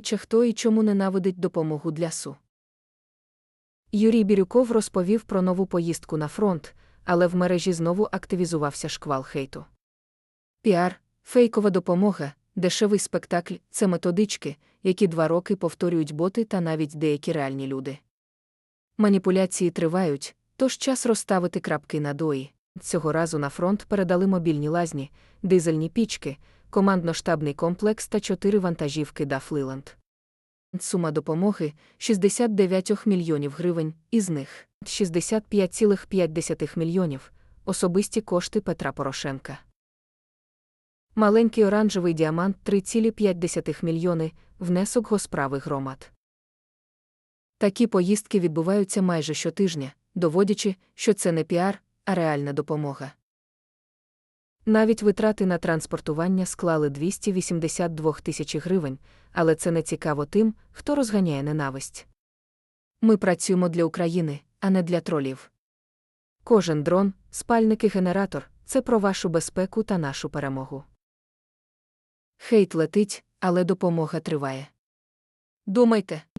Чи хто і чому ненавидить допомогу для СУ? Юрій Бірюков розповів про нову поїздку на фронт, але в мережі знову активізувався шквал хейту. Піар, фейкова допомога, дешевий спектакль це методички, які два роки повторюють боти та навіть деякі реальні люди. Маніпуляції тривають, тож час розставити крапки на дої. Цього разу на фронт передали мобільні лазні, дизельні пічки, командно-штабний комплекс та чотири вантажівки Leland. Сума допомоги 69 мільйонів гривень, із них 65,5 мільйонів особисті кошти Петра Порошенка. Маленький оранжевий діамант 3,5 мільйони внесок госправи громад. Такі поїздки відбуваються майже щотижня, доводячи, що це не піар, а реальна допомога. Навіть витрати на транспортування склали 282 тисячі гривень, але це не цікаво тим, хто розганяє ненависть. Ми працюємо для України, а не для тролів. Кожен дрон, спальник і генератор це про вашу безпеку та нашу перемогу. Хейт летить, але допомога триває. Думайте,